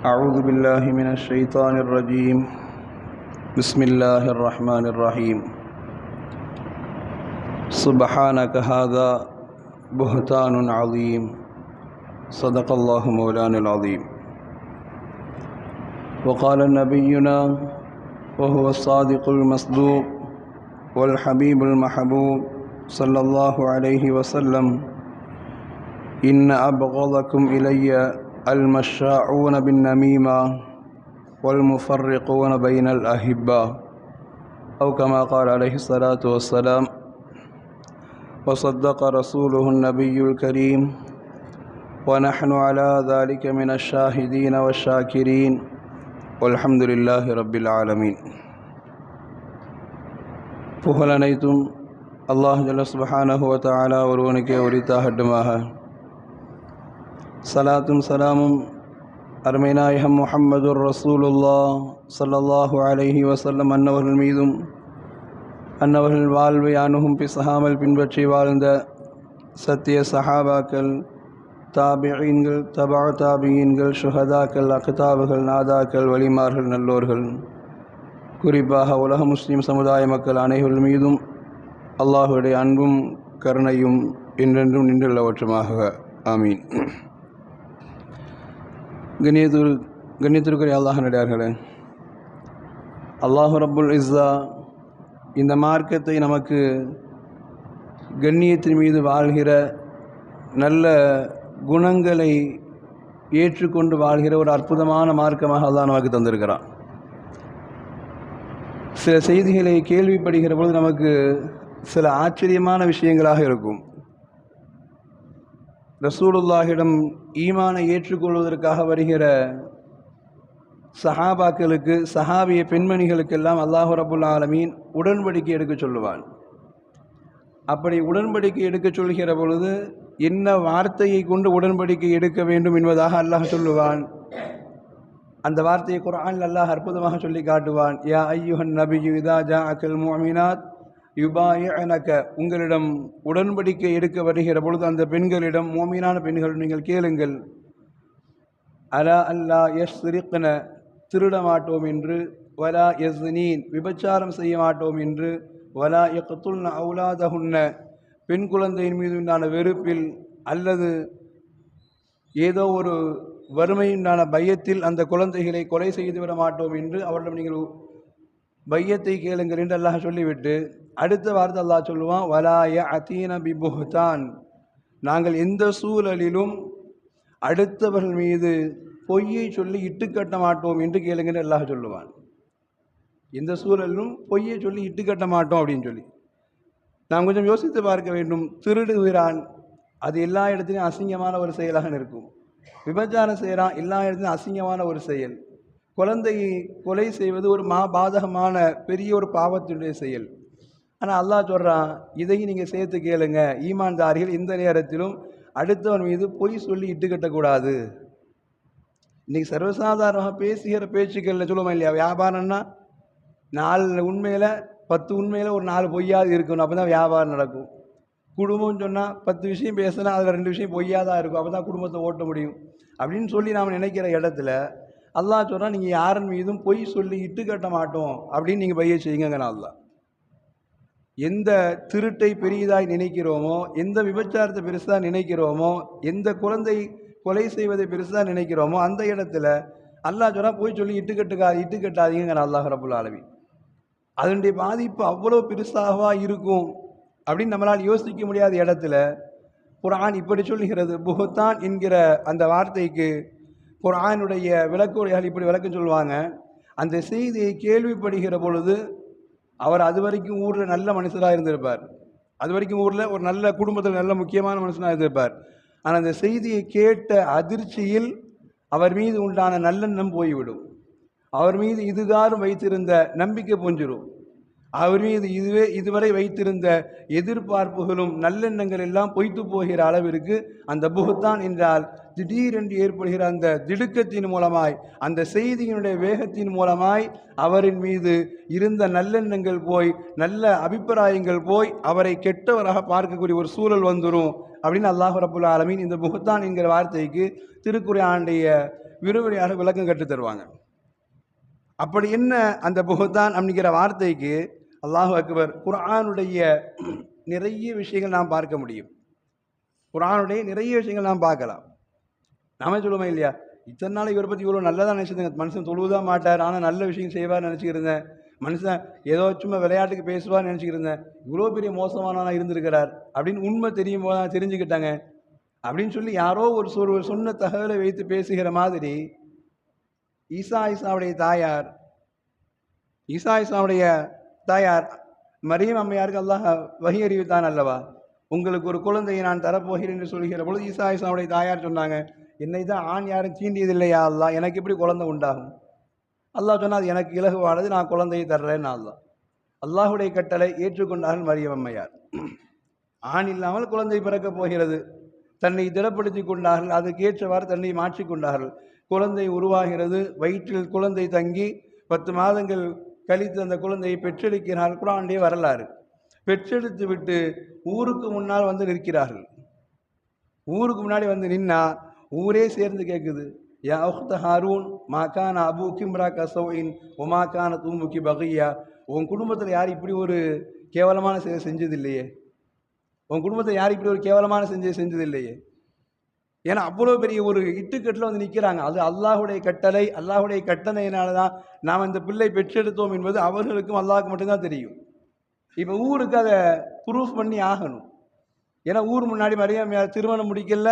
أعوذ بالله من الشيطان الرجيم. بسم الله الرحمن الرحيم. سبحانك هذا بهتان عظيم. صدق الله مولانا العظيم. وقال نبينا وهو الصادق المصدوق والحبيب المحبوب صلى الله عليه وسلم إن أبغضكم إلي المشاعون بالنميمة والمفرقون بين الأحبة أو كما قال عليه الصلاة والسلام وصدق رسوله النبي الكريم ونحن على ذلك من الشاهدين والشاكرين والحمد لله رب العالمين புகழ் அனைத்தும் அல்லாஹ் ஜல்ல சுபஹானஹு வ தஆலா ஒருவனுக்கே உரித்தாகட்டுமாக சலாத்தும் சலாமும் அருமைநாயகம் முஹம்மதுர் ரசூலுல்லா ஸல்லல்லாஹு அலைஹி வசல்லம் அன்னவர்கள் மீதும் அன்னவர்கள் வாழ்வை அணுகும் பிசகாமல் பின்பற்றி வாழ்ந்த சத்திய சஹாபாக்கள் தாபியீன்கள் தபா தாபியீன்கள் ஷுஹதாக்கள் அக்தாபுகள் நாதாக்கள் வலிமார்கள் நல்லோர்கள் குறிப்பாக உலக முஸ்லீம் சமுதாய மக்கள் அனைவர்கள் மீதும் அல்லாஹுடைய அன்பும் கருணையும் என்றென்றும் நின்றுள்ளவற்றுமாக ஆமீன் கண்ணியத்திற்கு கண்ணியத்திற்குரிய அல்லாஹ் நடிகார்களே. அல்லாஹு ரபுல் இஸ்ஸா இந்த மார்க்கத்தை நமக்கு கண்ணியத்தின் மீது வாழ்கிற நல்ல குணங்களை ஏற்றுக்கொண்டு வாழ்கிற ஒரு அற்புதமான மார்க்கமாக அல்லாஹ் நமக்கு தந்திருக்கிறான். சில செய்திகளை கேள்விப்படுகிற பொழுது நமக்கு சில ஆச்சரியமான விஷயங்களாக இருக்கும். ரசூலுல்லாஹிடம் ஈமானை ஏற்றுக்கொள்வதற்காக வருகிற சஹாபாக்களுக்கு சஹாபிய பெண்மணிகளுக்கெல்லாம் அல்லாஹு ரபுல் ஆலமீன் உடன்படிக்கை எடுக்க சொல்லுவான். அப்படி உடன்படிக்கை எடுக்க சொல்கிற பொழுது என்ன வார்த்தையை கொண்டு உடன்படிக்கை எடுக்க வேண்டும் என்பதாக அல்லாஹ் சொல்லுவான். அந்த வார்த்தையை குரான் அல்லாஹ் அற்புதமாக சொல்லி காட்டுவான். யா ஐயுஹன் நபியு இதா ஜா அக்கல் முஅமினாத் யுபாயனக உங்களிடம் உடன்படிக்கை எடுக்க வருகிற பொழுது அந்த பெண்களிடம் மோமீனான பெண்கள் நீங்கள் கேளுங்கள். அலா அல்லா எஸ் சிரிக்கன திருட மாட்டோம் என்று வலா எஸ் நீன் விபச்சாரம் செய்ய மாட்டோம் என்று வலா எக்கத்துல்ன அவுலாதகுன்ன பெண் குழந்தையின் மீது உண்டான வெறுப்பில் அல்லது ஏதோ ஒரு வறுமையுண்டான பயத்தில் அந்த குழந்தைகளை கொலை செய்து விட மாட்டோம் என்று அவரிடம் நீங்கள் பையத்தை கேளுங்கள் என்று அல்லாஹ் சொல்லிவிட்டு அடுத்த வார்த்தை அல்லாஹ் சொல்லுவான் வலாய அத்தீன பிபுஹ்தான். நாங்கள் எந்த சூழலிலும் அடுத்தவர்கள் மீது பொய்யை சொல்லி இட்டுக்கட்ட மாட்டோம் என்று கேளுங்கன்னு அல்லாஹ் சொல்லுவான். எந்த சூழலிலும் பொய்யை சொல்லி இட்டுக்கட்ட மாட்டோம் அப்படின்னு சொல்லி. நாம் கொஞ்சம் யோசித்து பார்க்க வேண்டும் திருடுகிறான் அது எல்லா இடத்துலையும் அசிங்கமான ஒரு செயலாக இருக்கும். விபச்சாரம் செய்கிறான் எல்லா இடத்துலையும் அசிங்கமான ஒரு செயல். குழந்தையை கொலை செய்வது ஒரு மா பாதகமான பெரிய ஒரு பாவத்தினுடைய செயல். ஆனால் அல்லாஹ் சொல்கிறான் இதையும் நீங்கள் சேர்த்து கேளுங்க. ஈமான்தாரிகள் இந்த நேரத்திலும் அடுத்தவன் மீது பொய் சொல்லி இட்டுக்கட்டக்கூடாது இன்றைக்கி சர்வசாதாரணமாக பேசுகிற பேச்சுக்களில் சொல்லுவோம் இல்லையா? வியாபாரம்னா நாலு உண்மையில் பத்து உண்மையில் ஒரு நாலு பொய்யாவது இருக்கணும். அப்போ தான் வியாபாரம் நடக்கும். குடும்பம்னு சொன்னால் பத்து விஷயம் பேசினா அதில் ரெண்டு விஷயம் பொய்யாக தான் இருக்கும். அப்போ தான் குடும்பத்தை ஓட்ட முடியும். அப்படின்னு சொல்லி நாம் நினைக்கிற இடத்துல அல்லாஹ் சொல்கிறான் நீங்கள் யாரின் மீதும் பொய் சொல்லி இட்டு கட்ட மாட்டோம். அப்படின்னு நீங்கள் பைய செய்யுங்க அல்லாஹ். எந்த திருட்டை பெரியதாய் நினைக்கிறோமோ எந்த விபச்சாரத்தை பெருசாக நினைக்கிறோமோ எந்த குழந்தை கொலை செய்வதை பெருசாக நினைக்கிறோமோ அந்த இடத்துல அல்லாஹ் சொல்கிறா போய் சொல்லி இட்டு கட்டுக்கா இட்டு கட்டாதீங்க அல்லாஹ் ரபுல் ஆலமி அதனுடைய பாதிப்பு அவ்வளோ பெருசாகவா இருக்கும் அப்படின்னு நம்மளால் யோசிக்க முடியாத இடத்துல குரான் இப்படி சொல்லுகிறது புகுத்தான் என்கிற அந்த வார்த்தைக்கு குரானுடைய விளக்குரையால் இப்படி விளக்கம் சொல்லுவாங்க. அந்த செய்தியை கேள்விப்படுகிற பொழுது அவர் அது வரைக்கும் ஊரில் நல்ல மனுஷராக இருந்திருப்பார். அது வரைக்கும் ஊரில் ஒரு நல்ல குடும்பத்தில் நல்ல முக்கியமான மனுஷனாக இருந்திருப்பார். ஆனால் அந்த செய்தியை கேட்ட அதிர்ச்சியில் அவர் மீது உண்டான நல்லெண்ணம் போய்விடும். அவர் மீது இதுகாரும் வைத்திருந்த நம்பிக்கை பொஞ்சிடும் அவர் மீது இதுவே இதுவரை வைத்திருந்த எதிர்பார்ப்புகளும் நல்லெண்ணங்கள் எல்லாம் பொய்த்து போகிற அளவிற்கு அந்த புகுத்தான் என்றால் திடீரென்று ஏற்படுகிற அந்த திடுக்கத்தின் மூலமாய் அந்த செய்தியினுடைய வேகத்தின் மூலமாய் அவரின் மீது இருந்த நல்லெண்ணங்கள் போய் நல்ல அபிப்பிராயங்கள் போய் அவரை கெட்டவராக பார்க்கக்கூடிய ஒரு சூழல் வந்துடும் அப்படின்னு அல்லாஹ் ரபுல் ஆலமீன் இந்த புகத்தான் என்கிற வார்த்தைக்கு திருக்குறையாண்டிய விரிவுரையாக விளக்கம் கற்றுத் தருவாங்க. அப்படி என்ன அந்த புகுத்தான் அப்படிங்கிற வார்த்தைக்கு அல்லாஹ் அக்பர் குரானுடைய நிறைய விஷயங்கள் நாம் பார்க்க முடியும். குரானுடைய நிறைய விஷயங்கள் நாம் பார்க்கலாம். நாம சொல்லுவோமே இல்லையா? இத்தனை நாள் இவரை பற்றி இவ்வளோ நல்லதாக நினச்சிருந்தேன் மனுஷன் தொழுவுதான் மாட்டார் ஆனால் நல்ல விஷயம் செய்வார் நினச்சிக்கிருந்தேன். மனுஷன் ஏதோ சும்மா விளையாட்டுக்கு பேசுவார் நினச்சிக்கிருந்தேன். இவ்வளோ பெரிய மோசமானவனாக இருந்திருக்கிறார் அப்படின்னு உண்மை தெரியும் போது தான் தெரிஞ்சுக்கிட்டாங்க. அப்படின்னு சொல்லி யாரோ ஒரு சொல் ஒரு சொன்ன தகவலை வைத்து பேசுகிற மாதிரி ஈசா ஈசாவுடைய தாயார் ஈசா ஈசாவுடைய தாயார் மரியம் அம்மையாருக்கு அல்லாஹ் வகி அறிவித்தான் அல்லவா? உங்களுக்கு ஒரு குழந்தையை நான் தரப்போகிறேன் என்று சொல்கிற பொழுது ஈசா ஈசாவுடைய தாயார் சொன்னாங்க என்னை தான் ஆண் யாரும் தீண்டியதில்லையா அல்லாஹ்? எனக்கு எப்படி குழந்தை உண்டாகும்? அல்லாஹ் சொன்னால் அது எனக்கு இலகுவானது நான் குழந்தையை தர்றேன்னு அல்லா அல்லாஹுடைய கட்டளை ஏற்றுக்கொண்டார்கள் மரியம் அம்மையார். ஆண் இல்லாமல் குழந்தை பிறக்கப் போகிறது. தன்னை திடப்படுத்தி கொண்டார்கள். அதுக்கு ஏற்றவாறு தன்னை மாற்றிக்கொண்டார்கள் குழந்தை உருவாகிறது. வயிற்றில் குழந்தை தங்கி பத்து மாதங்கள் கழித்து அந்த குழந்தையை பெற்றெடுக்கிறார். குரானுடைய வரலாறு. பெற்றெடுத்து விட்டு ஊருக்கு முன்னால் வந்து நிற்கிறார்கள். ஊருக்கு முன்னாடி வந்து நின்னா ஊரே சேர்ந்து கேட்குது யா உஹ்த ஹாரூன் மாக்கான அபு கிம்ரா கசோயின் ஒமாக்கான தூமுக்கி பகையா. உன் குடும்பத்தில் யார் இப்படி ஒரு கேவலமான செயல் செஞ்சதில்லையே? உன் குடும்பத்தில் யார் இப்படி ஒரு கேவலமான செஞ்சு செஞ்சதில்லையே? ஏன்னா அவ்வளோ பெரிய ஒரு இட்டுக்கட்டில் வந்து நிற்கிறாங்க அது அல்லாஹுடைய கட்டளை அல்லாஹுடைய கட்டளையினால தான் நாம் இந்த பிள்ளை பெற்றெடுத்தோம் என்பது அவர்களுக்கும் அல்லாஹுக்கு மட்டும்தான் தெரியும். இப்போ ஊருக்கு அதை ப்ரூஃப் பண்ணி ஆகணும். ஏன்னா ஊர் முன்னாடி மரியாதை திருமணம் முடிக்கல.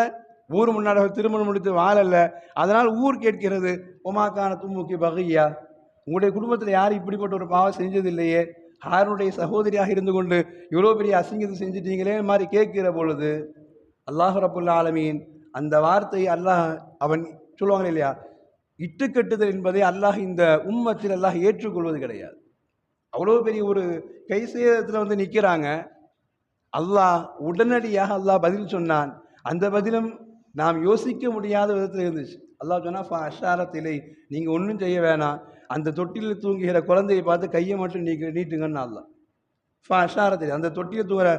ஊர் முன்னாடி திருமணம் முடித்து வாழலை. அதனால் ஊர் கேட்கிறது உமாக்கான தும்முக்கி பகையா? உங்களுடைய குடும்பத்தில் யாரும் இப்படிப்பட்ட ஒரு பாவம் செஞ்சது இல்லையே ஹாரனுடைய சகோதரியாக இருந்து கொண்டு இவ்வளோ பெரிய அசிங்கத்தை செஞ்சிட்டீங்களே மாதிரி கேட்கிற பொழுது அல்லாஹ் ரபுல்லா ஆலமீன் அந்த வார்த்தை அல்லாஹ் அவன் சொல்லுவாங்க இல்லையா? இட்டுக்கட்டுதல் என்பதை அல்லாஹ் இந்த உம்மத்தில் அல்லாஹ் ஏற்றுக்கொள்வது கிடையாது. அவ்வளோ பெரிய ஒரு கைசேதத்தில் வந்து நிற்கிறாங்க அல்லாஹ் உடனடியாக அல்லாஹ் பதில் சொன்னான். அந்த பதிலும் நாம் யோசிக்க முடியாத விதத்தில் இருந்துச்சு. அல்லாஹ் சொன்னால் ஃபா அஷாரத்திலே நீங்கள் ஒன்றும் செய்ய வேணாம். அந்த தொட்டியில் தூங்குகிற குழந்தையை பார்த்து கையை மட்டும் நீக்க நீட்டுங்கன்னு அல்லாஹ். ஃபா அஷாரத்திலே அந்த தொட்டியில் தூங்குற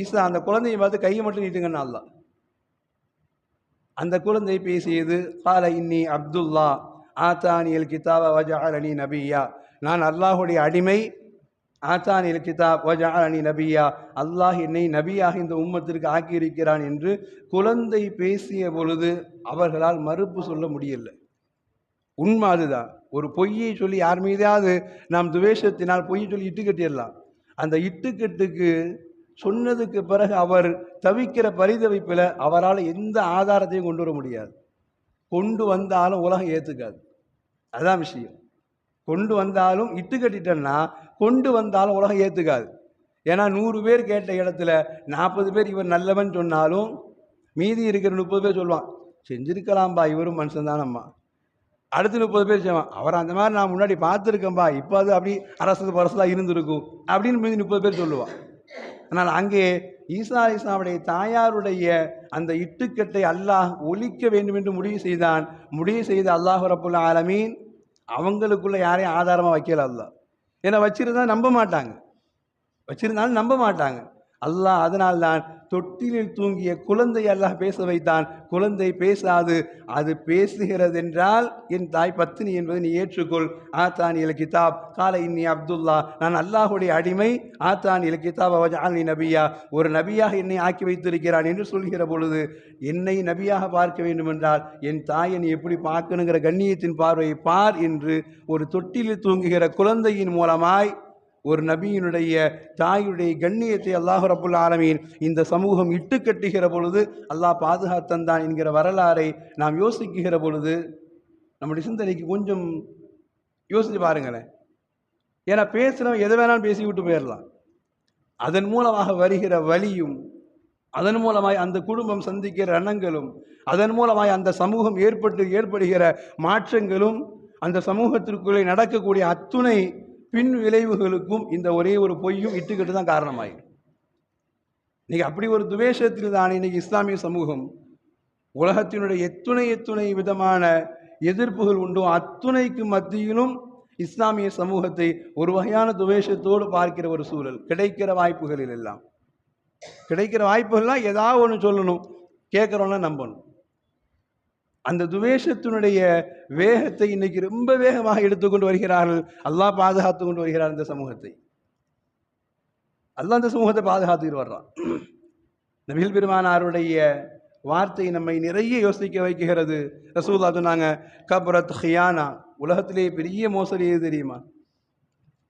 ஈசா அந்த குழந்தையை பார்த்து கையை மட்டும் நீட்டுங்கன்னு அல்லாஹ். அந்த குழந்தை பேசியது கால இன்னி அப்துல்லா ஆத்தானியல் கிதாப வஜாலனி நபியா. நான் அல்லாஹுடைய அடிமை ஆத்தானியல் கிதாப் வஜாலனி நபியா. அல்லாஹ் என்னை நபியாக இந்த உம்மத்திற்கு ஆக்கியிருக்கிறான் என்று குழந்தை பேசிய பொழுது அவர்களால் மறுப்பு சொல்ல முடியல. உண்மை அதுதான். ஒரு பொய்யை சொல்லி யார் மீதாவது நாம் துவேஷத்தினால் பொய்யை சொல்லி இட்டுக்கட்டிடலாம். அந்த இட்டுக்கட்டுக்கு சொன்னதுக்கு பிறகு அவர் தவிக்கிற பரிதவிப்பில் அவரால் எந்த ஆதாரத்தையும் கொண்டு வர முடியாது. கொண்டு வந்தாலும் உலகம் ஏற்றுக்காது அதுதான் விஷயம். கொண்டு வந்தாலும் இட்டு கட்டிட்டேன்னா கொண்டு வந்தாலும் உலகம் ஏற்றுக்காது ஏன்னா நூறு பேர் கேட்ட இடத்துல நாற்பது பேர் இவர் நல்லவன் சொன்னாலும் மீதி இருக்கிற முப்பது பேர் சொல்லுவான் செஞ்சுருக்கலாம்பா இவரும் மனுஷன் தானம்மா அடுத்து முப்பது பேர் செய்வான் அவர் அந்த மாதிரி நான் முன்னாடி பார்த்துருக்கேன்பா இப்போ அது அப்படி அரசு பரசலாக இருந்திருக்கும். அப்படின்னு மீதி முப்பது பேர் சொல்லுவான். ஆனால் அங்கே ஈசா இஸ்லாமுடைய தாயாருடைய அந்த இட்டுக்கட்டை அல்லாஹ் ஒழிக்க வேண்டும் என்று முடிவு செய்தான். முடிவு செய்த அல்லாஹ் ரபுல் ஆலமீன் அவங்களுக்குள்ள யாரையும் ஆதாரமாக வைக்கல அல்ல ஏன்னா வச்சிருந்தா நம்ப மாட்டாங்க. வச்சிருந்தாலும் நம்ப மாட்டாங்க. அல்லாஹ் அதனால்தான் தொட்டிலில் தூங்கிய குழந்தை அல்லாஹ் பேச வைத்தான். குழந்தை பேசாது அது பேசுகிறதென்றால் என் தாய் பத்தினி என்பதை நீ ஏற்றுக்கொள். ஆத்தான் இல கிதாப். கால இன்னி அப்துல்லா. நான் அல்லாஹுடைய அடிமை ஆத்தான் இல கிதாப் அவஜாலி நபியா. ஒரு நபியாக என்னை ஆக்கி வைத்திருக்கிறான் என்று சொல்கிற பொழுது என்னை நபியாக பார்க்க வேண்டுமென்றால் என் தாயை நீ எப்படி பார்க்கணுங்கிற கண்ணியத்தின் பார்வையை பார் என்று ஒரு தொட்டிலில் தூங்குகிற குழந்தையின் மூலமாய் ஒரு நபியினுடைய தாயுடைய கண்ணியத்தை அல்லாஹ் ரபுல் ஆலமீன் இந்த சமூகம் இட்டு கட்டுகிற பொழுது அல்லாஹ் பாதுகாத்தந்தான் என்கிற வரலாறை நாம் யோசிக்குகிற பொழுது நம்முடைய சிந்தனைக்கு கொஞ்சம் யோசித்து பாருங்களேன். ஏன்னா பேசுகிறவன் எதை வேணாலும் பேசி விட்டு போயிடலாம். அதன் மூலமாக வருகிற வலியும் அதன் மூலமாய் அந்த குடும்பம் சந்திக்கிற எண்ணங்களும் அதன் மூலமாய் அந்த சமூகம் ஏற்பட்டு ஏற்படுகிற மாற்றங்களும் அந்த சமூகத்திற்குள்ளே நடக்கக்கூடிய அத்துணை பின் விளைவுகளுக்கும் இந்த ஒரே ஒரு பொய்யும் இட்டுக்கிட்டு தான் காரணமாயிடும் இன்னைக்கு அப்படி ஒரு துவேஷத்தில் தான் இன்னைக்கு இஸ்லாமிய சமூகம் உலகத்தினுடைய எத்துணை எத்துணை விதமான எதிர்ப்புகள் உண்டோ அத்துணைக்கு மத்தியிலும் இஸ்லாமிய சமூகத்தை ஒரு வகையான துவேஷத்தோடு பார்க்கிற ஒரு சூழல். கிடைக்கிற வாய்ப்புகளில் எல்லாம். கிடைக்கிற வாய்ப்புகள்லாம் ஏதாவது ஒன்று சொல்லணும். கேட்குறோன்னா நம்பணும். அந்த துவேஷத்தினுடைய வேகத்தை இன்னைக்கு ரொம்ப வேகமாக எடுத்துக்கொண்டு வருகிறார்கள். அல்லாஹ் பாதுகாத்து கொண்டு வருகிறார் இந்த சமூகத்தை. அல்லாஹ் அந்த சமூகத்தை பாதுகாத்துக்கிட்டு வர்றான். நபிகள் பெருமானாருடைய வார்த்தை நம்மை நிறைய யோசிக்க வைக்கிறது. ரசூல்லா சொன்னாங்க கபரத் ஹியானா. உலகத்திலே பெரிய மோசடி எது தெரியுமா?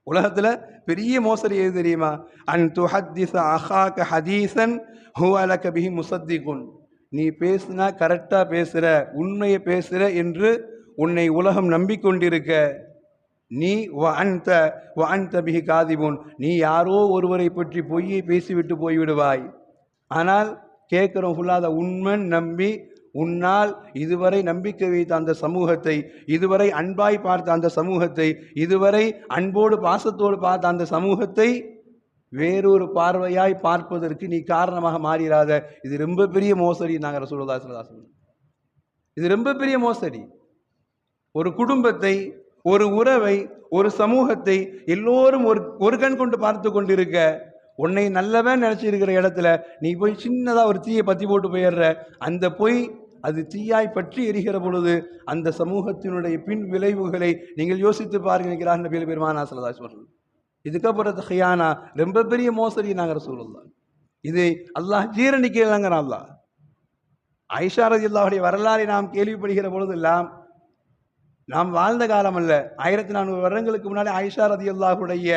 உலகத்தில் பெரிய மோசடி எது தெரியுமா? அன் துஹத்திச அஹாக்க ஹதீசன் ஹுவலக பிஹி முசத்திகுன் நீ பேசுனா கரெக்டாக பேசுகிற உண்மையை பேசுகிற என்று உன்னை உலகம் நம்பிக்கொண்டிருக்க. நீ வாழ்ந்த வாழ்ந்த வ காதிபோன். நீ யாரோ ஒருவரை பற்றி பொய்யை பேசிவிட்டு போய்விடுவாய். ஆனால் கேட்குறோம் ஃபுல்லாக உண்மை நம்பி உன்னால் இதுவரை நம்பிக்கை வைத்த அந்த சமூகத்தை இதுவரை அன்பாய் பார்த்த அந்த சமூகத்தை இதுவரை அன்போடு பாசத்தோடு பார்த்த அந்த சமூகத்தை வேறொரு பார்வையாய் பார்ப்பதற்கு நீ காரணமாக மாறிடாத இது ரொம்ப பெரிய மோசடி நாங்கள் ரசூலுல்லாஹி ஸல்லல்லாஹு அலைஹி இது ரொம்ப பெரிய மோசடி. ஒரு குடும்பத்தை ஒரு உறவை ஒரு சமூகத்தை எல்லோரும் ஒரு ஒரு கண் கொண்டு பார்த்து கொண்டிருக்க உன்னை நல்லவன் நினச்சிருக்கிற இடத்துல நீ போய் சின்னதாக ஒரு தீயை பற்றி போட்டு போயிடுற. அந்த பொய் அது தீயாய் பற்றி எரிகிற பொழுது அந்த சமூகத்தினுடைய பின் விளைவுகளை நீங்கள் யோசித்து பாருங்கிறார் நினைக்கிறார் பெருமானா சொல்லதா அலைஹி இதுக்கப்புறம் ஹியானா ரொம்ப பெரிய மோசடி நாங்கள் சொல்லலாம் இது அல்லாஹ் ஜீரணிக்கலாங்கிற அல்லாஹ். ஐஷா ரதியுல்லாவுடைய வரலாறை நாம் கேள்விப்படுகிற பொழுதெல்லாம் நாம் வாழ்ந்த காலம் அல்ல. ஆயிரத்தி நானூறு வருடங்களுக்கு முன்னாடி ஐஷா ரதியுல்லாஹுடைய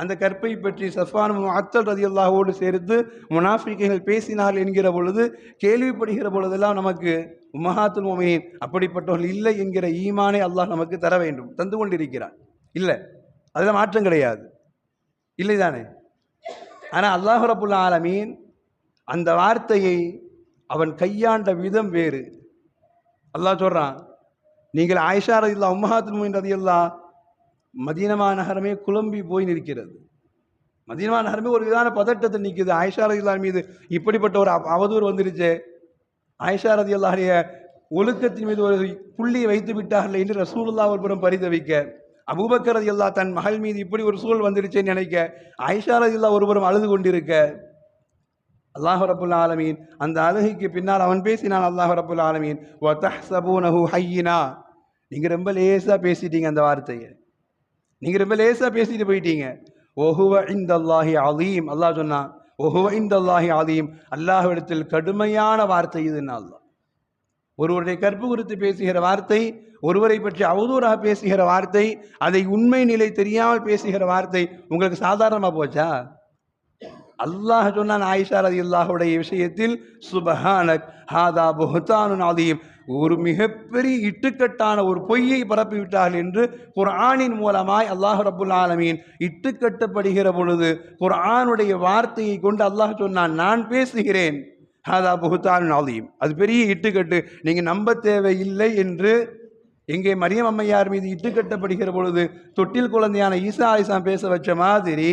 அந்த கற்பை பற்றி சஃபான் அத்தல் ரதியுல்லாஹோடு சேர்த்து முனாஃபிகைகள் பேசினார் என்கிற பொழுது கேள்விப்படுகிற பொழுதெல்லாம் நமக்கு உம்மஹாத்துல் மொமீன் அப்படிப்பட்டவர்கள் இல்லை என்கிற ஈமானை அல்லாஹ் நமக்கு தர வேண்டும் தந்து கொண்டிருக்கிறான். இல்லை அதில் மாற்றம் கிடையாது. இல்லை தானே ஆனால் அல்லாஹ் ரபுல் ஆலமீன் அந்த வார்த்தையை அவன் கையாண்ட விதம் வேறு. அல்லாஹ் சொல்கிறான் நீங்கள் ஆயிஷா ரதில்லா உம்மஹாத்துல் மொயின் ரதியல்லா மதீனமா நகரமே குழம்பி போய் நிற்கிறது. மதீனமா நகரமே ஒரு விதமான பதட்டத்தை நிற்குது. ஆயிஷா ரதில்லா மீது இப்படிப்பட்ட ஒரு அவதூறு வந்துருச்சு. ஆயிஷா ரதியல்லாவுடைய ஒழுக்கத்தின் மீது ஒரு புள்ளியை வைத்து விட்டார்கள் என்று ரசூலுல்லா ஒரு புறம் பரிதவிக்க. அபூபக்கர் இல்லா தன் மகள் மீது இப்படி ஒரு சூழல் வந்துருச்சேன்னு நினைக்க ஆயிஷா இல்லா ஒருபுறம் அழுது கொண்டிருக்க. அல்லாஹ் ரபுல் ஆலமீன் அந்த அழுகைக்கு பின்னால் அவன் பேசினான் அல்லாஹ் ரபுல் ஆலமீன். வதஹ்சபூனஹு ஹையினா. நீங்கள் ரொம்ப லேசாக பேசிட்டீங்க அந்த வார்த்தையை. நீங்கள் ரொம்ப லேசாக பேசிட்டு போயிட்டீங்க. ஒஹுவ இந்தல்லாஹி அலீம். அல்லாஹ் சொன்னான் ஒஹுவ இந்தல்லாஹி அலீம். அல்லாஹ்விடத்தில் கடுமையான வார்த்தை இதுன்னு அல்லாஹ். ஒருவருடைய கற்பு குறித்து பேசுகிற வார்த்தை ஒருவரை பற்றி அவதூறாக பேசுகிற வார்த்தை அதை உண்மை நிலை தெரியாமல் பேசுகிற வார்த்தை உங்களுக்கு சாதாரணமாக போச்சா? அல்லாஹ் சொன்னான் ஆயிஷா ரதி அல்லாஹுடைய விஷயத்தில் சுபஹானக் ஹாதா புஹத்தானு அலீம். ஒரு மிகப்பெரிய இட்டுக்கட்டான ஒரு பொய்யை பரப்பிவிட்டார்கள் என்று குர்ஆனின் மூலமாய் அல்லாஹ் ரபுல் ஆலமீன் இட்டுக்கட்டப்படுகிற பொழுது குர்ஆனுடைய வார்த்தையை கொண்டு அல்லாஹ் சொன்னான் நான் பேசுகிறேன். ஹாதா புகுத்தான் ஆலயம் அது பெரிய இட்டுக்கட்டு. நீங்கள் நம்ப தேவையில்லை என்று எங்கே மரியம் அம்மையார் மீது இட்டுக்கட்டப்படுகிற பொழுது தொட்டில் குழந்தையான ஈசா ஆயிஷா பேச வச்ச மாதிரி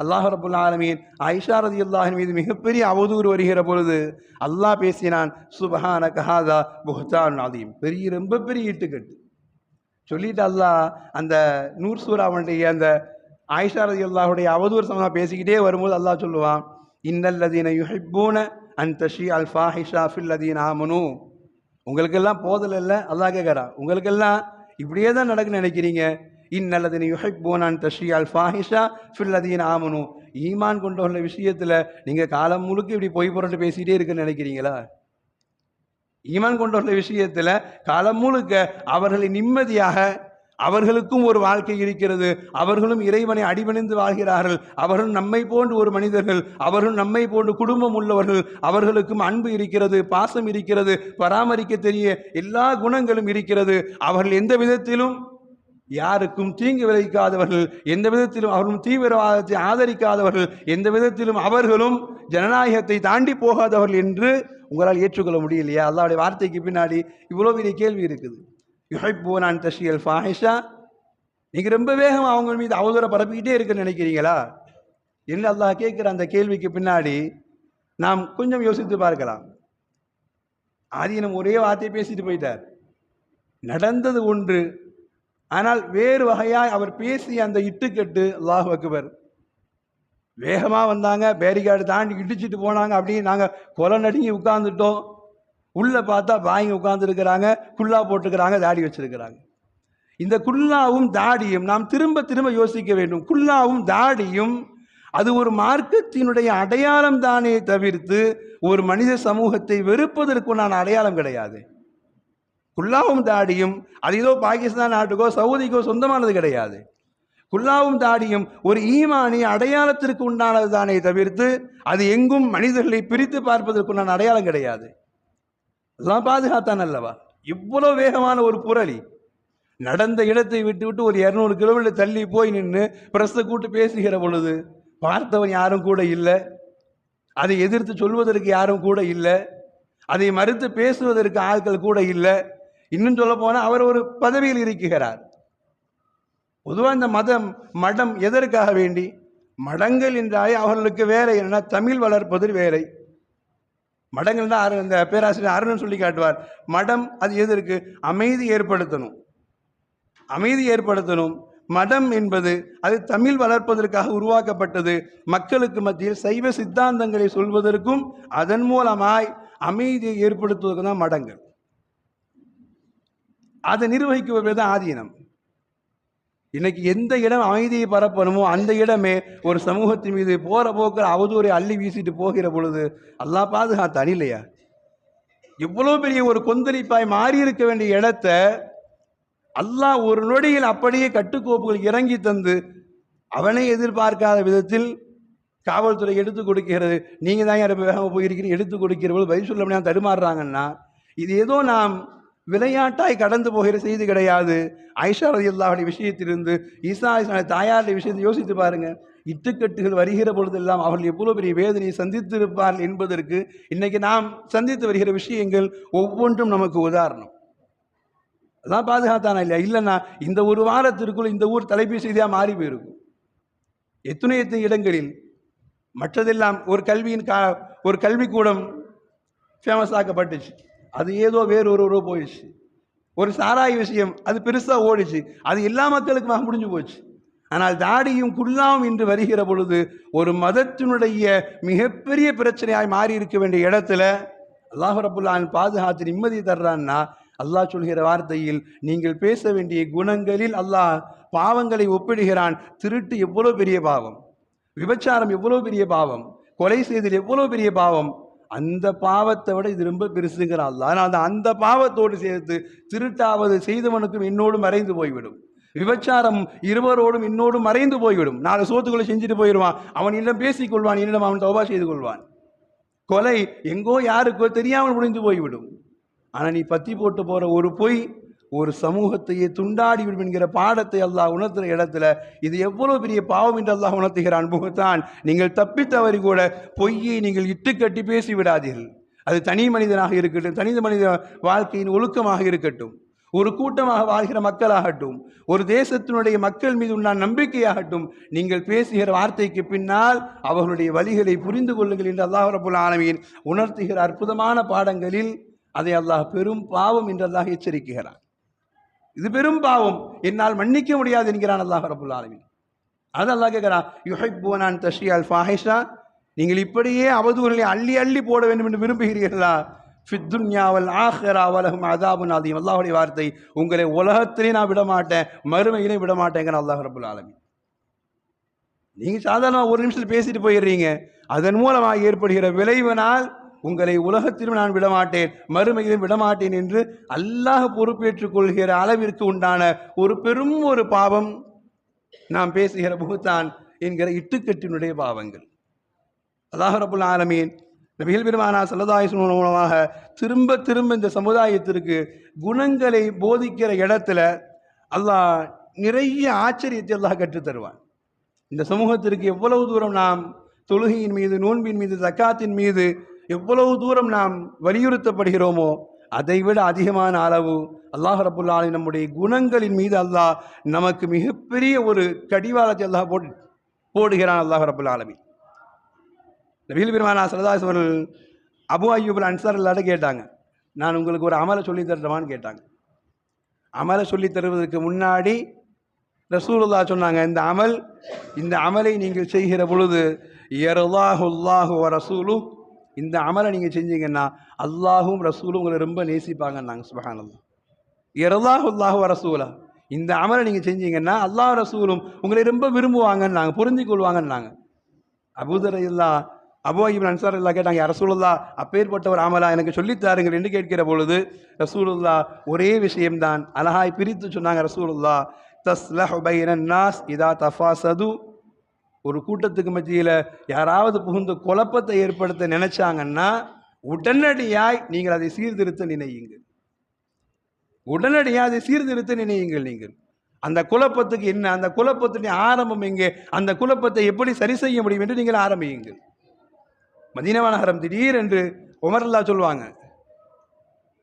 அல்லாஹ் ரபுல்லா ஆலமீன் ஐஷா ரதி அல்லாஹின் மீது மிகப்பெரிய அவதூறு வருகிற பொழுது அல்லாஹ் பேசினான் சுபஹான கஹாதா புஹ்தான் ஆலயம் பெரிய ரொம்ப பெரிய இட்டுக்கட்டு. சொல்லிட்டு அல்லாஹ் அந்த நூர் சூராவனுடைய அந்த ஆயிஷா ரதி அல்லாஹுடைய அவதூறு சமமாக பேசிக்கிட்டே வரும்போது அல்லாஹ் சொல்லுவான் இன்னல்லதீன யுஹிப்பூன அன் தஷி அல் ஃபாஹிஷா ஃபில்லதீன் ஆமனு. உங்களுக்கெல்லாம் போதல் இல்லை? அல்லா கேட்குறான் உங்களுக்கெல்லாம் இப்படியே தான் நடக்குன்னு நினைக்கிறீங்க? இன்னல்லது நீ யுஹக் போனான் தஷி அல் ஃபாஹிஷா ஃபில்லதீன் ஆமனு. ஈமான் கொண்டு வந்த விஷயத்தில் நீங்கள் காலம் முழுக்க இப்படி பொய் புரண்டு பேசிகிட்டே இருக்குன்னு நினைக்கிறீங்களா? ஈமான் கொண்டு வந்த விஷயத்தில் காலம் முழுக்க அவர்களை நிம்மதியாக அவர்களுக்கும் ஒரு வாழ்க்கை இருக்கிறது. அவர்களும் இறைவனை அடிபணிந்து வாழ்கிறார்கள். அவர்களும் நம்மை போன்று ஒரு மனிதர்கள் அவர்களும் நம்மை போன்று குடும்பம் உள்ளவர்கள் அவர்களுக்கும் அன்பு இருக்கிறது பாசம் இருக்கிறது பராமரிக்க தெரிய எல்லா குணங்களும் இருக்கிறது. அவர்கள் எந்த விதத்திலும் யாருக்கும் தீங்கு விளைவிக்காதவர்கள் எந்த விதத்திலும் அவர்களும் தீவிரவாதத்தை ஆதரிக்காதவர்கள் எந்த விதத்திலும் அவர்களும் ஜனநாயகத்தை தாண்டி போகாதவர்கள் என்று உங்களால் ஏற்றுக்கொள்ள முடியலையா? அல்லாவுடைய வார்த்தைக்கு பின்னாடி இவ்வளோ பெரிய கேள்வி இருக்குது. யுஹைப்பூனான் தஷியல் ஃபாஹிஷா. நீங்கள் ரொம்ப வேகம் அவங்க மீது அவதூற பரப்பிக்கிட்டே இருக்குன்னு நினைக்கிறீங்களா? என்ன அல்லாஹ் கேட்குற அந்த கேள்விக்கு பின்னாடி நாம் கொஞ்சம் யோசித்து பார்க்கலாம். ஆதீனம் ஒரே வார்த்தையை பேசிட்டு போயிட்டார். நடந்தது ஒன்று ஆனால் வேறு வகையாக அவர் பேசிய அந்த இட்டுக்கட்டு அல்லாஹ் அக்பர். வேகமாக வந்தாங்க பேரிகார்டு தாண்டி இடிச்சிட்டு போனாங்க அப்படின்னு நாங்கள் கொலை நடுங்கி உட்காந்துட்டோம் உள்ளே பார்த்தா வாங்கி உட்காந்துருக்கிறாங்க குல்லா போட்டுக்கிறாங்க தாடி வச்சுருக்கிறாங்க. இந்த குல்லாவும் தாடியும் நாம் திரும்ப திரும்ப யோசிக்க வேண்டும். குல்லாவும் தாடியும் அது ஒரு மார்க்கத்தினுடைய அடையாளம் தானே தவிர்த்து ஒரு மனித சமூகத்தை வெறுப்பதற்குண்டான அடையாளம் கிடையாது. குல்லாவும் தாடியும் அது ஏதோ பாகிஸ்தான் நாட்டுக்கோ சவுதிக்கோ சொந்தமானது கிடையாது. குல்லாவும் தாடியும் ஒரு ஈமானி அடையாளத்திற்கு உண்டானது தானே தவிர்த்து அது எங்கும் மனிதர்களை பிரித்து பார்ப்பதற்குண்டான அடையாளம் கிடையாது. அதெல்லாம் பாதுகாத்தான் அல்லவா? இவ்வளோ வேகமான ஒரு புரளி. நடந்த இடத்தை விட்டு விட்டு ஒரு இரநூறு கிலோமீட்டர் தள்ளி போய் நின்று பிரஸ்தை கூட்டு பேசுகிற பொழுது பார்த்தவன் யாரும் கூட இல்லை. அதை எதிர்த்து சொல்வதற்கு யாரும் கூட இல்லை. அதை மறுத்து பேசுவதற்கு ஆட்கள் கூட இல்லை. இன்னும் சொல்ல போனால் அவர் ஒரு பதவியில் இருக்கிறார். பொதுவாக இந்த மதம் மடம் எதற்காக வேண்டி? மடங்கள் என்றாலே அவர்களுக்கு வேலை என்னன்னா தமிழ் வளர்ப்பதில் வேலை மடங்கள் தான் அரு இந்த பேராசிரியர் அருணன் சொல்லி காட்டுவார். மடம் அது எதற்கு அமைதி ஏற்படுத்தணும். அமைதி ஏற்படுத்தணும். மடம் என்பது அது தமிழ் வளர்ப்பதற்காக உருவாக்கப்பட்டது. மக்களுக்கு மத்தியில் சைவ சித்தாந்தங்களை சொல்வதற்கும் அதன் மூலமாய் அமைதியை ஏற்படுத்துவதற்கு தான் மடங்கள். அதை நிர்வகிக்குவது தான் ஆதீனம் இன்னைக்கு எந்த இடம் அமைதியை பரப்பணுமோ அந்த இடமே ஒரு சமூகத்தின் மீது போகிற போக்கில் அவதூறை அள்ளி வீசிட்டு போகிற பொழுது அல்லா பாதுகாத்தான் இல்லையா இவ்வளோ பெரிய ஒரு கொந்தளிப்பாய் மாறி இருக்க வேண்டிய இடத்த அல்லாஹ் ஒரு நொடியில் அப்படியே கட்டுக்கோப்புகள் இறங்கி தந்து அவனை எதிர்பார்க்காத விதத்தில் காவல்துறை எடுத்து கொடுக்கிறது. நீங்கள் தான் யாரும் வேகமாக போயிருக்கிறீங்க? எடுத்து கொடுக்கிற போது பதில் சொல்ல முடியாமல் தடுமாறுறாங்கன்னா இது ஏதோ நாம் விளையாட்டாய் கடந்து போகிற செய்தி கிடையாது. ஐஷா ரதி அல்லாவுடைய விஷயத்திலிருந்து ஈசா இஸ்லாமுடைய தாயாருடைய விஷயத்தை யோசித்து பாருங்க. இட்டுக்கட்டுகள் வருகிற பொழுதெல்லாம் அவர்கள் எவ்வளோ பெரிய வேதனையை சந்தித்திருப்பார்கள் என்பதற்கு இன்னைக்கு நாம் சந்தித்து வருகிற விஷயங்கள் ஒவ்வொன்றும் நமக்கு உதாரணம். அதான் பாதுகாத்தானா இல்லையா? இல்லைன்னா இந்த ஒரு வாரத்திற்குள் இந்த ஊர் தலைப்பு செய்தியாக மாறி போயிருக்கும். எத்தனை எத்தனை இடங்களில் மற்றதெல்லாம் ஒரு கல்வியின் கா ஒரு கல்விக்கூடம் ஃபேமஸ் ஆக்கப்பட்டுச்சு. அது ஏதோ வேறு போயிடுச்சு. ஒரு சாராய விஷயம் அது பெருசாக ஓடிச்சு. அது எல்லா மக்களுக்குமாக முடிஞ்சு போச்சு. ஆனால் தாடியும் குல்லாவும் இன்று வருகிற பொழுது ஒரு மதத்தினுடைய மிகப்பெரிய பிரச்சனையாய் மாறி இருக்க வேண்டிய இடத்துல அல்லாஹ் ரபுல்லான் பாதுகாத்து நிம்மதி தர்றான்னா அல்லாஹ் சொல்கிற வார்த்தையில் நீங்கள் பேச வேண்டிய குணங்களில் அல்லாஹ் பாவங்களை ஒப்பிடுகிறான். திருட்டு எவ்வளோ பெரிய பாவம். விபச்சாரம் எவ்வளோ பெரிய பாவம். கொலை செய்தல் எவ்வளோ பெரிய பாவம். அந்த பாவத்தை விட இது ரொம்ப பெருசுங்கிற அல்லாஹ் அந்த பாவத்தோடு சேர்த்து திருட்டாவது செய்தவனுக்கும் இன்னோடு மறைந்து போய்விடும். விபச்சாரம் இருவரோடும் இன்னோடும் மறைந்து போய்விடும். நாலு சோத்துக்குள்ளே செஞ்சுட்டு போயிடுவான் அவன் இல்லம் பேசிக்கொள்வான் இல்லம் அவன் தோபா செய்து கொள்வான் கொலை எங்கோ யாருக்கோ தெரியாமல் முடிந்து போய்விடும். ஆனால் நீ பத்தி போட்டு போகிற ஒரு பொய் ஒரு சமூகத்தையே துண்டாடி விடும் என்கிற பாடத்தை அல்லாஹ் உணர்த்துகிற இடத்துல இது எவ்வளோ பெரிய பாவம் என்று அல்லாஹ் உணர்த்துகிற முகத்தான் நீங்கள் தப்பித்தவரி கூட பொய்யை நீங்கள் இட்டுக்கட்டி பேசி விடாதீர்கள் அது தனி மனிதனாக இருக்கட்டும் தனி மனித வாழ்க்கையின் ஒழுக்கமாக இருக்கட்டும் ஒரு கூட்டமாக வாழ்கிற மக்களாகட்டும் ஒரு தேசத்தினுடைய மக்கள் மீது உண்டான நம்பிக்கையாகட்டும் நீங்கள் பேசுகிற வார்த்தைக்கு பின்னால் அவர்களுடைய வழிகளை புரிந்து கொள்ளுங்கள் என்று அல்லாஹ் ரபுல் ஆலமியின் உணர்த்துகிற அற்புதமான பாடங்களில் அதை அல்லாஹ் பெரும் பாவம் என்று அல்லாஹ் எச்சரிக்கிறார் இது பெரும் பாவம். என்னால் மன்னிக்க முடியாது என்கிறான் அல்லாஹ் ரபுல் ஆலமின். அது அல்லாஹ் கேட்கிறான் நான் தஷி அல் ஃபாஹிஷா? நீங்கள் இப்படியே அவதூறுகளை அள்ளி அள்ளி போட வேண்டும் என்று விரும்புகிறீர்களா? ஃபித்துன்யாவல் ஆஹரா வலகும் அதாபுன் அதையும் அல்லாஹுடைய வார்த்தை உங்களை உலகத்திலே நான் விட மாட்டேன் மறுமையிலே அல்லாஹ் ரபுல் ஆலமின். நீங்கள் சாதாரணமாக ஒரு நிமிஷத்தில் பேசிட்டு போயிடுறீங்க. அதன் மூலமாக ஏற்படுகிற விளைவினால் உங்களை உலகத்திலும் நான் விடமாட்டேன் மறுமையிலும் விடமாட்டேன் என்று அல்லாஹ் பொறுப்பேற்றுக் கொள்கிற அளவிற்கு உண்டான ஒரு பெரும் ஒரு பாவம் நாம் பேசுகிற புகுத்தான் என்கிற இட்டுக்கட்டினுடைய பாவங்கள். அல்லாஹ் ரபுல் ஆலமீன் நபிகள் பெருமானா சல்லதாயுசன் மூலமாக திரும்ப திரும்ப இந்த சமுதாயத்திற்கு குணங்களை போதிக்கிற இடத்துல அல்லாஹ் நிறைய ஆச்சரியத்தை அல்லாஹ் கற்றுத் தருவான். இந்த சமூகத்திற்கு எவ்வளவு தூரம் நாம் தொழுகையின் மீது நோன்பின் மீது தக்காத்தின் மீது எவ்வளவு தூரம் நாம் வலியுறுத்தப்படுகிறோமோ அதைவிட அதிகமான அளவு அல்லாஹ் ரபுல்லாலி நம்முடைய குணங்களின் மீது அல்லாஹ் நமக்கு மிகப்பெரிய ஒரு கடிவாளத்தை அல்லாஹ் போட்டு போடுகிறான் அல்லாஹ் ரபுல் ஆலமி நபீல் பெருமானா சரதாஸ் அபு ஐயூபுல் அன்சார் இல்லாத கேட்டாங்க. நான் உங்களுக்கு ஒரு அமலை சொல்லி தரட்டுமான்னு கேட்டாங்க. அமலை சொல்லி தருவதற்கு முன்னாடி ரசூலுல்லா சொன்னாங்க இந்த அமல் இந்த அமலை நீங்கள் செய்கிற பொழுது எரலாஹுல்லாஹு ரசூலு இந்த அமலை நீங்கள் செஞ்சீங்கன்னா அல்லாஹும் ரசூலும் உங்களை ரொம்ப நேசிப்பாங்கன்னாங்க சுபஹானல்லா. எரலாஹுல்லாஹு ரசூலா. இந்த அமலை நீங்கள் செஞ்சீங்கன்னா அல்லாஹ் ரசூலும் உங்களை ரொம்ப விரும்புவாங்கன்னாங்க புரிஞ்சு கொள்வாங்கன்னாங்க அபூதர் இல்லா அபு ஐயன் அன்சார் இல்லா கேட்டாங்க "யா ரசூலுல்லா அப்பேற்பட்ட ஒரு அமலா எனக்கு சொல்லித் தாருங்கள் என்று கேட்கிற பொழுது ரசூலுல்லா ஒரே விஷயம்தான் அழகாய் பிரித்து சொன்னாங்க ரசூலுல்லா தஸ்லஹ் பைனன் நாஸ் இதா தஃபா சது ஒரு கூட்டத்துக்கு மத்தியில் யாராவது புகுந்து குழப்பத்தை ஏற்படுத்த நினைச்சாங்கன்னா உடனடியாய் நீங்கள் அதை சீர்திருத்த நினையுங்கள். உடனடியாக அதை சீர்திருத்த நினையுங்கள் நீங்கள். அந்த குழப்பத்துக்கு என்ன அந்த குழப்பத்தினுடைய ஆரம்பம் எங்கே அந்த குழப்பத்தை எப்படி சரி செய்ய முடியும் என்று நீங்கள் ஆரம்பியுங்கள். மதீனவானகரம் திடீர் திடீரென்று உமரல்லா சொல்லுவாங்க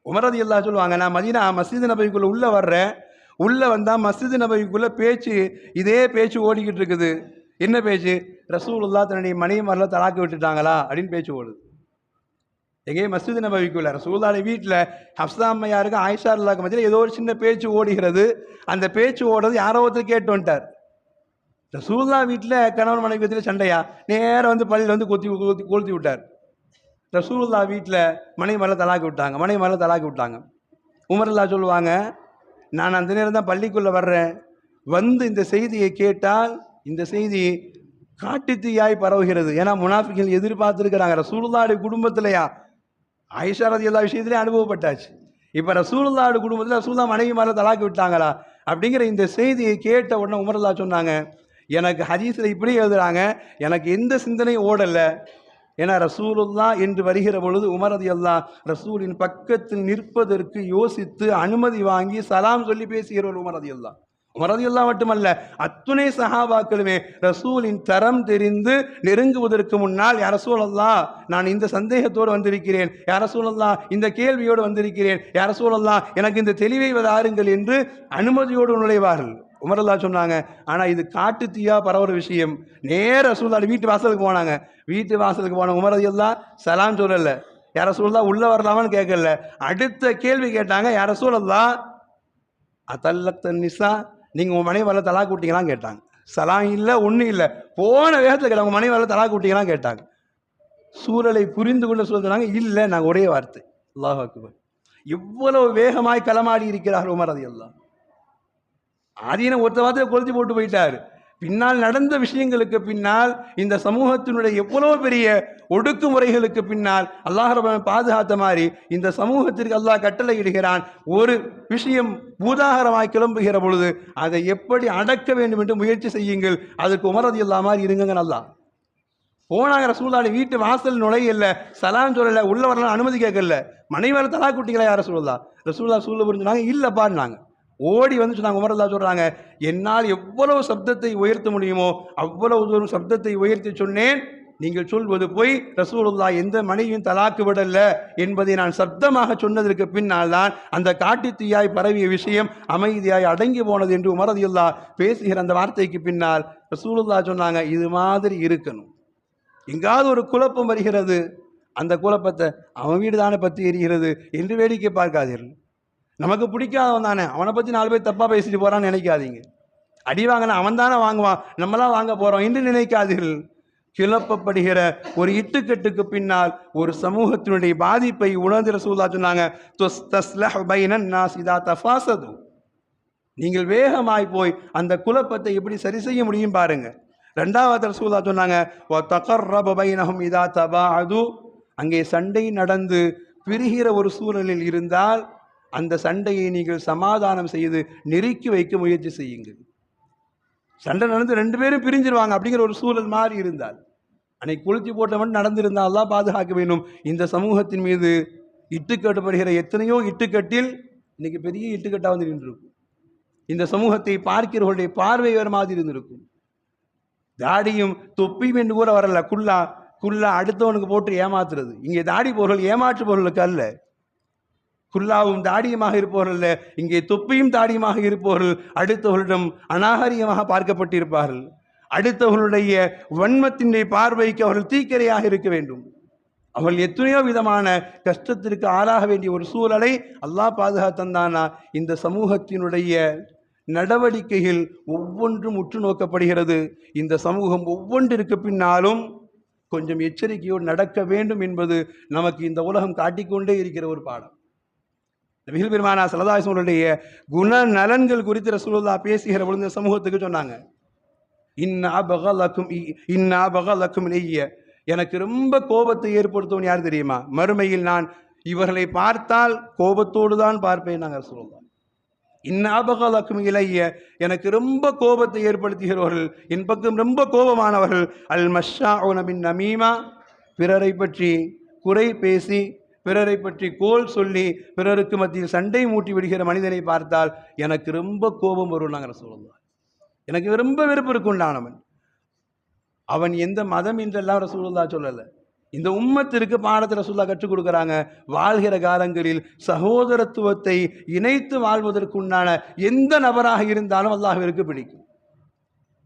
உமரதி அல்லா சொல்லுவாங்க நான் மதீனா மஸ்ஜித் நபைக்குள்ளே உள்ளே வர்றேன். உள்ளே வந்தால் மசீது நபைக்குள்ளே பேச்சு இதே பேச்சு ஓடிக்கிட்டு இருக்குது. என்ன பேச்சு? ரசூலுல்லா தன்னுடைய மனைவி மாதிரிலாம் தலாக்கு விட்டுட்டாங்களா? அப்படின்னு பேச்சு ஓடுது. எங்கே மஸ்ஜித் நபவிக்குள்ள ரசூல்லாடைய வீட்டில் ஹப்சா அம்மையாருக்கு ஆயிஷா இல்லாக்கு மத்தியில் ஏதோ ஒரு சின்ன பேச்சு ஓடுகிறது. அந்த பேச்சு ஓடுறது யாரோ ஒருத்தர் கேட்டு வந்துட்டார். ரசூல்லா வீட்டில் கணவன் மனைவி வீட்டில் சண்டையா? நேராக வந்து பள்ளியில் வந்து கொத்தி கொத்தி கொளுத்தி விட்டார். ரசூல்லா வீட்டில் மனைவி மேலே தலாக்கி விட்டாங்க. மனைவி மேலே தலாக்கி விட்டாங்க. உமர்ல்லா சொல்லுவாங்க நான் அந்த நேரம் தான் பள்ளிக்குள்ளே வர்றேன். வந்து இந்த செய்தியை கேட்டால் இந்த செய்தி காட்டுத்தீயாய் பரவுகிறது. ஏன்னா முனாஃபிகள் எதிர்பார்த்துருக்கிறாங்க. ரசூலுல்லாவுடைய குடும்பத்திலையா? ஆயிஷா ரதி எல்லா விஷயத்துலையும் அனுபவப்பட்டாச்சு. இப்போ ரசூலுல்லாவுடைய குடும்பத்தில் ரசூல்லா மனைவி மேலே தலாக்கி விட்டாங்களா? அப்படிங்கிற இந்த செய்தியை கேட்ட உடனே உமர்லா சொன்னாங்க எனக்கு ஹதீஸில் இப்படி எழுதுகிறாங்க எனக்கு எந்த சிந்தனையும் ஓடலை. ஏன்னா ரசூலுல்லா என்று வருகிற பொழுது உமரது அல்லா ரசூலின் பக்கத்தில் நிற்பதற்கு யோசித்து அனுமதி வாங்கி சலாம் சொல்லி பேசுகிறவர் உமரது அல்லா உமரதி அல்லா மட்டுமல்ல அத்துணை சஹாபாக்களுமே ரசூலின் தரம் தெரிந்து நெருங்குவதற்கு முன்னால் யார சூழல்லா நான் இந்த சந்தேகத்தோடு வந்திருக்கிறேன். யார சூழல்லா இந்த கேள்வியோடு வந்திருக்கிறேன். யார சூழல்லா எனக்கு இந்த தெளிவை வதாருங்கள் என்று அனுமதியோடு நுழைவார்கள். உமரல்லா சொன்னாங்க ஆனால் இது காட்டு தீயா பரவுற விஷயம். நேர ரசூல்லா வீட்டு வாசலுக்கு போனாங்க. வீட்டு வாசலுக்கு போன உமரதி எல்லாம் சலாம் சொல்லலை. யார சூழலா உள்ளே வரலாமான்னு கேட்கல. அடுத்த கேள்வி கேட்டாங்க யார சூழல்லா அதல்லத்த நிசா நீங்கள் உங்கள் மனைவி வரல தலா கூட்டிங்களாம் கேட்டாங்க. சலாம் இல்லை ஒன்றும் இல்லை. போன வேகத்தில் கேட்டாங்க உங்கள் மனைவி வரல தலா கூட்டிங்களாம் கேட்டாங்க. சூழலை புரிந்து கொள்ள சொல்லுறாங்க இல்லை நாங்கள் ஒரே வார்த்தை. அல்லாஹ் அக்பர். இவ்வளவு வேகமாய் களமாடி இருக்கிறார் உமர் அது எல்லாம் ஆதீன ஒருத்த வார்த்தையை கொளுத்தி போட்டு போயிட்டார். பின்னால் நடந்த விஷயங்களுக்கு பின்னால் இந்த சமூகத்தினுடைய எவ்வளவு பெரிய ஒடுக்குமுறைகளுக்கு பின்னால் அல்லாஹ் ரபன் பாதுகாத்த மாதிரி இந்த சமூகத்திற்கு அல்லாஹ் கட்டளை இடுகிறான் ஒரு விஷயம் பூதாகரமாய் கிளம்புகிற பொழுது அதை எப்படி அடக்க வேண்டும் என்று முயற்சி செய்யுங்கள். அதுக்கு உமரது இல்லா மாதிரி இருங்க நல்லா. போனாங்க ரசூல்லாடி வீட்டு வாசல் நுழையல சலான் சொல்லலை உள்ள வரலாம் அனுமதி கேட்கல. மனைவியால தலா குட்டிங்களா யார சொல்லலாம் ரசூல்லா சூழல் புரிஞ்சுனாங்க இல்லைப்பான்னாங்க ஓடி வந்து சொன்னாங்க உமரல்லா சொல்கிறாங்க என்னால் எவ்வளவு சப்தத்தை உயர்த்த முடியுமோ அவ்வளவு தூரம் சப்தத்தை உயர்த்தி சொன்னேன். நீங்கள் சொல்வது போய் ரசூலுல்லா எந்த மனைவியும் தலாக்கு விடல என்பதை நான் சப்தமாக சொன்னதற்கு பின்னால் தான் அந்த காட்டு தீயாய் பரவிய விஷயம் அமைதியாய் அடங்கி போனது என்று உமரதியுல்லா பேசுகிற அந்த வார்த்தைக்கு பின்னால் ரசூலுல்லா சொன்னாங்க இது மாதிரி இருக்கணும். எங்காவது ஒரு குழப்பம் வருகிறது. அந்த குழப்பத்தை அவன் வீடு தானே பற்றி எரிகிறது? என்று வேடிக்கை பார்க்காதீர்கள். நமக்கு பிடிக்காதவன் தானே. அவனை பற்றி நாலு பேர் தப்பாக பேசிட்டு போகிறான்னு நினைக்காதீங்க. அடி வாங்கினா அவன் தானே வாங்குவான். நம்மளாம் வாங்க போகிறோம் என்று நினைக்காதீர்கள். கிளப்பப்படுகிற ஒரு இட்டுக்கட்டுக்கு பின்னால் ஒரு சமூகத்தினுடைய பாதிப்பை உணர்ந்து ரசூல்லா சொன்னாங்க இதா நீங்கள் வேகமாய் போய் அந்த குழப்பத்தை எப்படி சரி செய்ய முடியும் பாருங்க. ரெண்டாவது ரசூலா சொன்னாங்க "வ தகர்ரப பைனஹும் அங்கே சண்டை நடந்து பிரிகிற ஒரு சூழலில் இருந்தால் அந்த சண்டையை நீங்கள் சமாதானம் செய்து நெருக்கி வைக்க முயற்சி செய்யுங்கள். சண்டை நடந்து ரெண்டு பேரும் பிரிஞ்சிருவாங்க அப்படிங்கிற ஒரு சூழல் மாறி இருந்தால் அன்னைக்கு கொளுத்தி போட்டவன் நடந்திருந்தால் தான் பாதுகாக்க வேண்டும் இந்த சமூகத்தின் மீது இட்டுக்கட்டுப்படுகிற எத்தனையோ இட்டுக்கட்டில் இன்னைக்கு பெரிய இட்டுக்கட்டாக வந்து நின்றிருக்கும். இந்த சமூகத்தை பார்க்கிறவர்களுடைய பார்வை வேறு மாதிரி இருந்திருக்கும். தாடியும் தொப்பியும் என்று கூட வரல. குல்லா குல்லா அடுத்தவனுக்கு போட்டு ஏமாத்துறது. இங்கே தாடி பொருள் ஏமாற்று பொருளுக்கு அல்ல. குல்லாவும் தாடியுமாக இருப்பவர்கள். அல்ல இங்கே தொப்பியும் தாடியுமாக இருப்பவர்கள். அடுத்தவர்களிடம் அநாகரியமாக பார்க்கப்பட்டிருப்பார்கள். அடுத்தவர்களுடைய வன்மத்தினுடைய பார்வைக்கு அவர்கள் தீக்கிரையாக இருக்க வேண்டும். அவள் எத்தனையோ விதமான கஷ்டத்திற்கு ஆளாக வேண்டிய ஒரு சூழலை அல்லாஹ் பாதுகாத்தந்தானா இந்த சமூகத்தினுடைய நடவடிக்கையில் ஒவ்வொன்றும் உற்று நோக்கப்படுகிறது. இந்த சமூகம் ஒவ்வொன்றிற்கு பின்னாலும் கொஞ்சம் எச்சரிக்கையோடு நடக்க வேண்டும் என்பது நமக்கு இந்த உலகம் காட்டிக்கொண்டே இருக்கிற ஒரு பாடம். நபிகள் பெருமானா சலதாசனுடைய குண நலன்கள் குறித்து ரசூலுல்லா பேசுகிற பொழுது இந்த சமூகத்துக்கு சொன்னாங்க. இன்னா பகலக்கும் இன்னா பகலக்கும் நெய்ய எனக்கு ரொம்ப கோபத்தை ஏற்படுத்தும் யார் தெரியுமா? மறுமையில் நான் இவர்களை பார்த்தால் கோபத்தோடு தான் பார்ப்பேன் நாங்கள் சொல்லலாம் இன்னாபகலக்கும் இளைய எனக்கு ரொம்ப கோபத்தை ஏற்படுத்துகிறவர்கள் என் பக்கம் ரொம்ப கோபமானவர்கள் அல் மஷா உனபின் நமீமா. பிறரை பற்றி குறை பேசி பிறரை பற்றி கோல் சொல்லி பிறருக்கு மத்தியில் சண்டை மூட்டி விடுகிற மனிதனை பார்த்தால் எனக்கு ரொம்ப கோபம் வரும் நாங்கள் சொல்லலாம் எனக்கு ரொம்ப வெறுப்பு இருக்குண்டானவன் அவன். எந்த மதம் என்றெல்லாம் ரசூலுல்லா சொல்லலை. இந்த உம்மத்திற்கு பாடத்தை ரசூல்லா கற்றுக் கொடுக்குறாங்க. வாழ்கிற காலங்களில் சகோதரத்துவத்தை இணைத்து வாழ்வதற்குண்டான எந்த நபராக இருந்தாலும் அல்லாஹிற்கு பிடிக்கும்.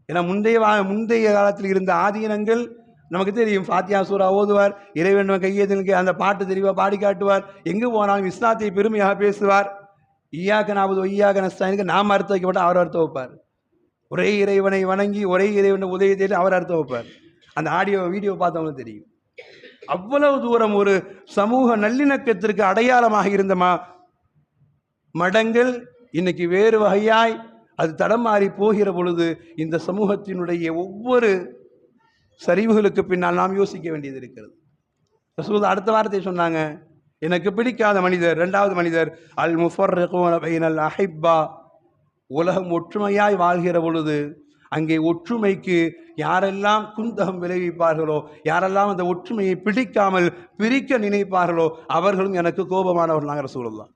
ஏன்னா முந்தைய வா முந்தைய காலத்தில் இருந்த ஆதீனங்கள் நமக்கு தெரியும் ஃபாத்தியா சூரா ஓதுவார் இறைவன் கையெழுத்துக்கு அந்த பாட்டு தெளிவாக பாடி காட்டுவார். எங்கே போனாலும் இஸ்லாத்தை பெருமையாக பேசுவார். ஈயாக்க நாவது ஒய்யாக நஸ்தானுக்கு நாம் அறுத்து வைக்கப்பட்ட அவர் அர்த்தம் வைப்பார். ஒரே இறைவனை வணங்கி ஒரே இறைவனை உதவி அவர் அர்த்தம் வைப்பார். அந்த ஆடியோ வீடியோ பார்த்தவங்களுக்கு தெரியும். அவ்வளவு தூரம் ஒரு சமூக நல்லிணக்கத்திற்கு அடையாளமாக இருந்தமா மடங்கள் இன்னைக்கு வேறு வகையாய் அது தடம் மாறி போகிற பொழுது இந்த சமூகத்தினுடைய ஒவ்வொரு சரிவுகளுக்கு பின்னால் நாம் யோசிக்க வேண்டியது இருக்கிறது. ரசூல் அடுத்த வார்த்தை சொன்னாங்க எனக்கு பிடிக்காத மனிதர் ரெண்டாவது மனிதர் அல் முஃபர் அஹிப்பா உலகம் ஒற்றுமையாய் வாழ்கிற பொழுது அங்கே ஒற்றுமைக்கு யாரெல்லாம் குந்தகம் விளைவிப்பார்களோ யாரெல்லாம் அந்த ஒற்றுமையை பிடிக்காமல் பிரிக்க நினைப்பார்களோ அவர்களும் எனக்கு கோபமானவர்கள் நாங்கள் சொல்லலாம்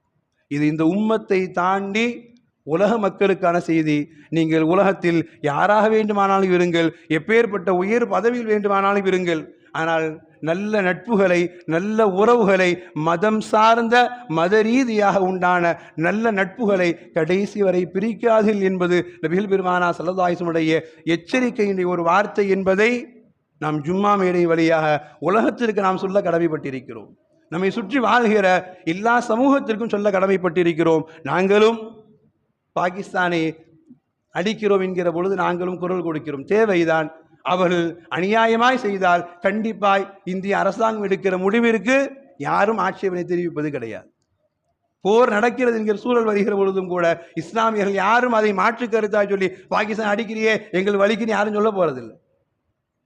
இது இந்த உம்மத்தை தாண்டி உலக மக்களுக்கான செய்தி. நீங்கள் உலகத்தில் யாராக வேண்டுமானாலும் இருங்கள். எப்பேற்பட்ட உயர் பதவியில் வேண்டுமானாலும் இருங்கள். ஆனால் நல்ல நட்புகளை நல்ல உறவுகளை மதம் சார்ந்த மத ரீதியாக உண்டான நல்ல நட்புகளை கடைசி வரை பிரிக்காதில் என்பது நபிகள் பெருமானா சல்லதாயுடைய எச்சரிக்கையினுடைய ஒரு வார்த்தை என்பதை நாம் ஜும்மா மேடை வழியாக உலகத்திற்கு நாம் சொல்ல கடமைப்பட்டிருக்கிறோம். நம்மை சுற்றி வாழ்கிற எல்லா சமூகத்திற்கும் சொல்ல கடமைப்பட்டிருக்கிறோம். நாங்களும் பாகிஸ்தானை அடிக்கிறோம் என்கிற பொழுது நாங்களும் குரல் கொடுக்கிறோம். தேவைதான். அவர்கள் அநியாயமாய் செய்தால் கண்டிப்பாய் இந்திய அரசாங்கம் எடுக்கிற முடிவிற்கு யாரும் ஆட்சேபனை தெரிவிப்பது கிடையாது. போர் நடக்கிறது என்கிற சூழல் வருகிற பொழுதும் கூட இஸ்லாமியர்கள் யாரும் அதை மாற்று கருத்தாய் சொல்லி பாகிஸ்தான் அடிக்கிறியே எங்கள் வழிக்குன்னு யாரும் சொல்ல போறதில்லை.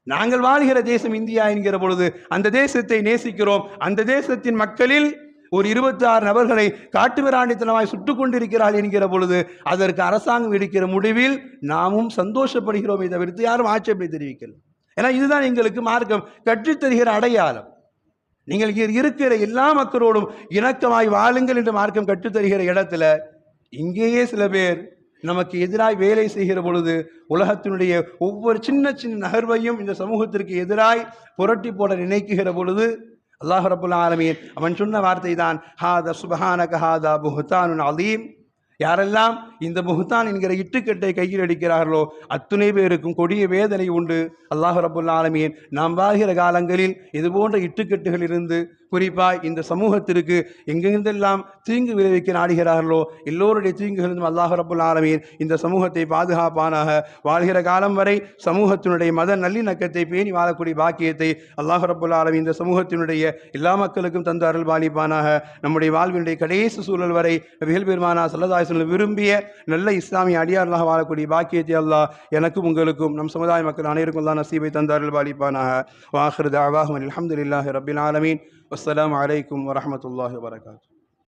நாங்கள் வாழ்கிற தேசம் இந்தியா என்கிற பொழுது அந்த தேசத்தை நேசிக்கிறோம். அந்த தேசத்தின் மக்களில் ஒரு இருபத்தி ஆறு நபர்களை காட்டுமிராண்டித்தனமாய் சுட்டு கொண்டிருக்கிறாள் என்கிற பொழுது அதற்கு அரசாங்கம் எடுக்கிற முடிவில் நாமும் சந்தோஷப்படுகிறோமே தவிர்த்து யாரும் ஆட்சேபனை தெரிவிக்கல. ஏன்னா இதுதான் எங்களுக்கு மார்க்கம் கற்றுத்தருகிற அடையாளம். நீங்கள் இருக்கிற எல்லா மக்களோடும் இணக்கமாய் வாழுங்கள் என்று மார்க்கம் கற்றுத்தருகிற இடத்துல இங்கேயே சில பேர் நமக்கு எதிராய் வேலை செய்கிற பொழுது உலகத்தினுடைய ஒவ்வொரு சின்ன சின்ன நகர்வையும் இந்த சமூகத்திற்கு எதிராய் புரட்டி போட நினைக்குகிற பொழுது அல்லாஹ் ரபுல் ஆலமீன். அவன் சொன்ன வார்த்தை தான் ஹாத சுபஹானக ஹாதா புஹ்தானுன் அலீம். யாரெல்லாம் இந்த புஹ்தான் என்கிற இட்டுக்கட்டை கையில் அடிக்கிறார்களோ அத்துணை பேருக்கும் கொடிய வேதனை உண்டு. அல்லாஹ் ரபுல் ஆலமீன் நாம் வாழ்கிற காலங்களில் இது போன்ற இட்டுக்கட்டுகள் இருந்து குறிப்பாய் இந்த சமூகத்திற்கு எங்கெங்கெல்லாம் தீங்கு விளைவிக்க நாடுகிறார்களோ எல்லோருடைய தீங்குகளிலும் அல்லாஹ் ரபுல் ஆலமீன் இந்த சமூகத்தை பாதுகாப்பானாக. வாழ்கிற காலம் வரை சமூகத்தினுடைய மத நல்லிணக்கத்தை பேணி வாழக்கூடிய பாக்கியத்தை அல்லாஹ் ரபுல் ஆலமீன் இந்த சமூகத்தினுடைய எல்லா மக்களுக்கும் தந்து அருள் பாலிப்பானாக நம்முடைய வாழ்வினுடைய கடைசி சூழல் வரை நபிகள் பெருமானா சல்லதாசன் விரும்பிய நல்ல இஸ்லாமிய அடியார்களாக வாழக்கூடிய பாக்கியத்தை அல்லாஹ் எனக்கும் உங்களுக்கும் நம் சமுதாய மக்கள் அனைவருக்கும் தான் நசீபை தந்தார்கள் பாலிப்பானாக வாஹர் தாவாஹ் அலமதுல்லாஹி ரபின் ஆலமீன். அஸ்லாம் வலைக்கம் வரஹ்மத்துல்லாஹி வரகாத்து